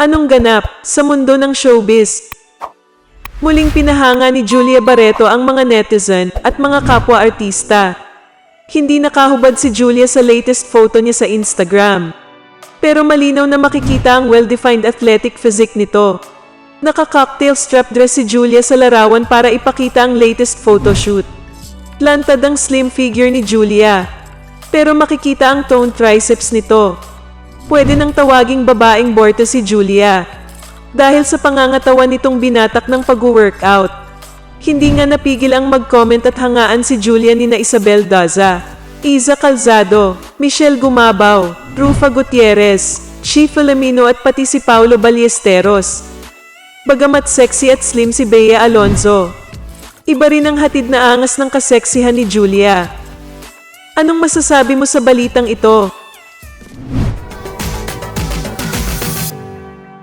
Anong ganap sa mundo ng showbiz? Muling pinahanga ni Julia Barreto ang mga netizen at mga kapwa artista. Hindi nakahubad si Julia sa latest photo niya sa Instagram. Pero malinaw na makikita ang well-defined athletic physique nito. Naka-cocktail strap dress si Julia sa larawan para ipakita ang latest photoshoot. Lantad ang slim figure ni Julia. Pero makikita ang toned triceps nito. Pwede nang tawaging babaeng borte si Julia. Dahil sa pangangatawan nitong binatak ng pag-workout. Hindi nga napigil ang mag-comment at hangaan si Julia ni na Isabel Daza, Iza Calzado, Michelle Gumabaw, Rufa Gutierrez, Chi Filomeno at pati si Paulo Ballesteros. Bagamat sexy at slim si Bea Alonzo. Iba rin ang hatid na angas ng kaseksihan ni Julia. Anong masasabi mo sa balitang ito?